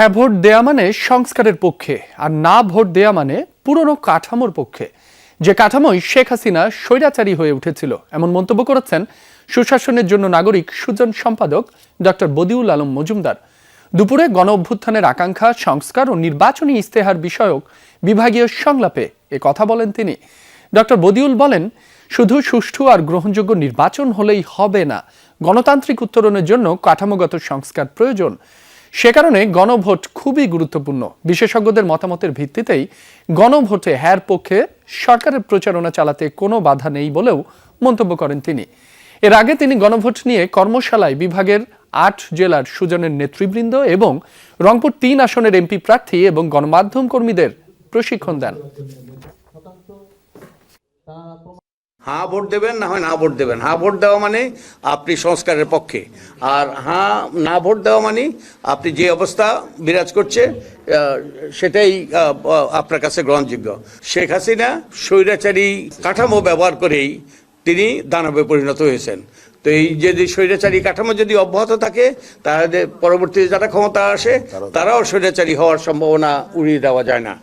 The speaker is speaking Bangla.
হ্যাঁ ভোট দেয়া মানে সংস্কারের পক্ষে, আর না ভোট দেয়া মানে পুরনো কাঠামোর পক্ষে। যে কাঠামোই শেখ হাসিনা স্বৈরাচারী হয়ে উঠেছিল, এমন মন্তব্য করেছেন সুশাসনের জন্য নাগরিক সুজন সম্পাদক ডক্টর বদিউল আলম মজুমদার। দুপুরে গণ অভ্যুত্থানের আকাঙ্ক্ষা, সংস্কার ও নির্বাচনী ইস্তেহার বিষয়ক বিভাগীয় সংলাপে এ কথা বলেন তিনি। ডক্টর বদিউল বলেন, শুধু সুষ্ঠু আর গ্রহণযোগ্য নির্বাচন হলেই হবে না। গণতান্ত্রিক উত্তরণের জন্য কাঠামোগত সংস্কার প্রয়োজন। সে কারণে গণভোট খুবই গুরুত্বপূর্ণ। বিশেষজ্ঞদের মতামতের ভিত্তিতেই গণভোটে হ্যার পক্ষে সরকারের প্রচারণা চালাতে কোনো বাধা নেই বলেও মন্তব্য করেন তিনি। এর আগে তিনি গণভোট নিয়ে কর্মশালায় বিভাগের আট জেলার সুজনের নেতৃবৃন্দ এবং রংপুর তিন আসনের এমপি প্রার্থী এবং গণমাধ্যম কর্মীদের প্রশিক্ষণ দেন। হ্যাঁ ভোট দেবেন না হয় না ভোট দেবেন। হাঁ ভোট দেওয়া মানে আপনি সংস্কারের পক্ষে। আর হাঁ না ভোট দেওয়া মানে আপনি যে অবস্থা বিরাজ করছে সেটাই আপনার কাছে গ্রহণযোগ্য। শেখ হাসিনা স্বৈরাচারী কাঠামো ব্যবহার করেই তিনি দানবে পরিণত হয়েছেন। তো এই যদি স্বৈরাচারী কাঠামো যদি অব্যাহত থাকে তাহলে পরবর্তীতে যারা ক্ষমতা আসে তারাও স্বৈরাচারী হওয়ার সম্ভাবনা উড়িয়ে দেওয়া যায় না।